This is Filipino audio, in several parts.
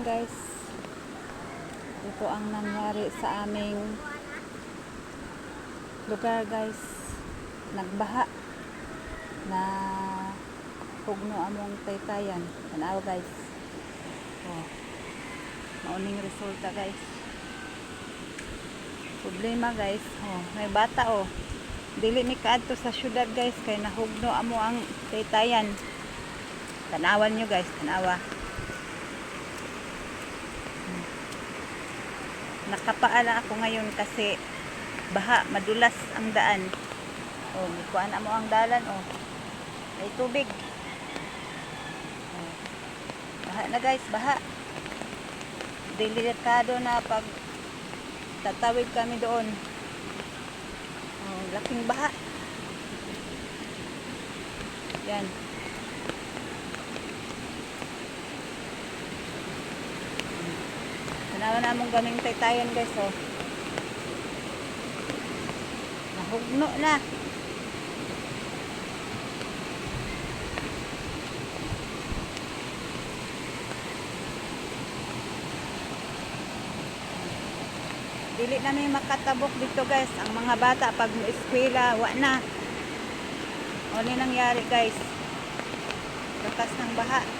guys. Ito ang nangyari sa aming lugar guys. Nagbaha na pugno among taytayan. Tanaw guys. Oh. Mauning resulta guys. Problema guys. Oh, may bata oh. Dili mi kaadto sa syudad guys kay nahugno amo ang taytayan. Tanawan nyo guys, tanawa. Nakapaala ako ngayon kasi baha, madulas ang daan. Oh, mikuan mo ang dalan oh. Ay tubig. Oh. Baha na guys, baha. Delikado na pag tatawid kami doon. Oh, laking baha. Yan. Tanawa na mong gaming taytayan guys oh. Nahugno na. Dili na may makatabok dito guys. Ang mga bata pag eskwela, wa na. O ni nangyari guys. Lakas ng baha.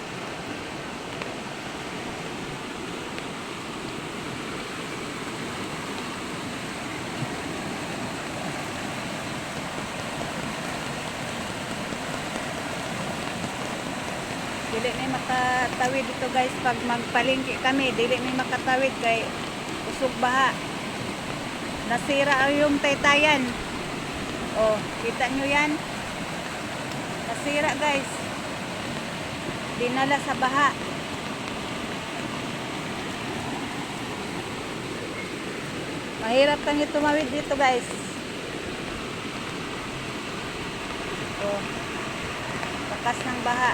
Dili may makatawid dito guys pag magpalingki kami. Dili may makatawid kay usog baha. Nasira yung taytayan. Oh, kita nyo yan? Nasira guys. Dinala sa baha. Mahirap kang tumawid dito guys. Oh. Bakas ng baha.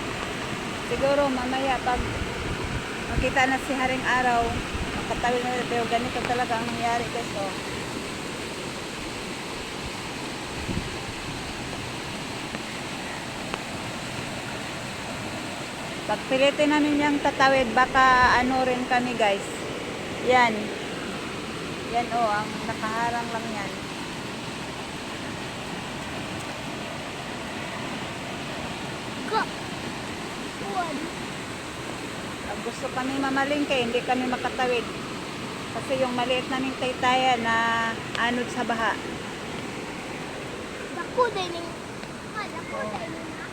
Siguro mamaya pag makita na si Haring Araw, makatawid na pero ganito talaga ang nangyari guys. Oh. Pag pilitin namin yung tatawid, baka ano rin kami guys. Yan. Yan oh, ang nakaharang lang yan. Gusto kami mamalingke, hindi kami makatawid. Kasi yung maliit naming taytaya na anod sa baha. Dako din dako din.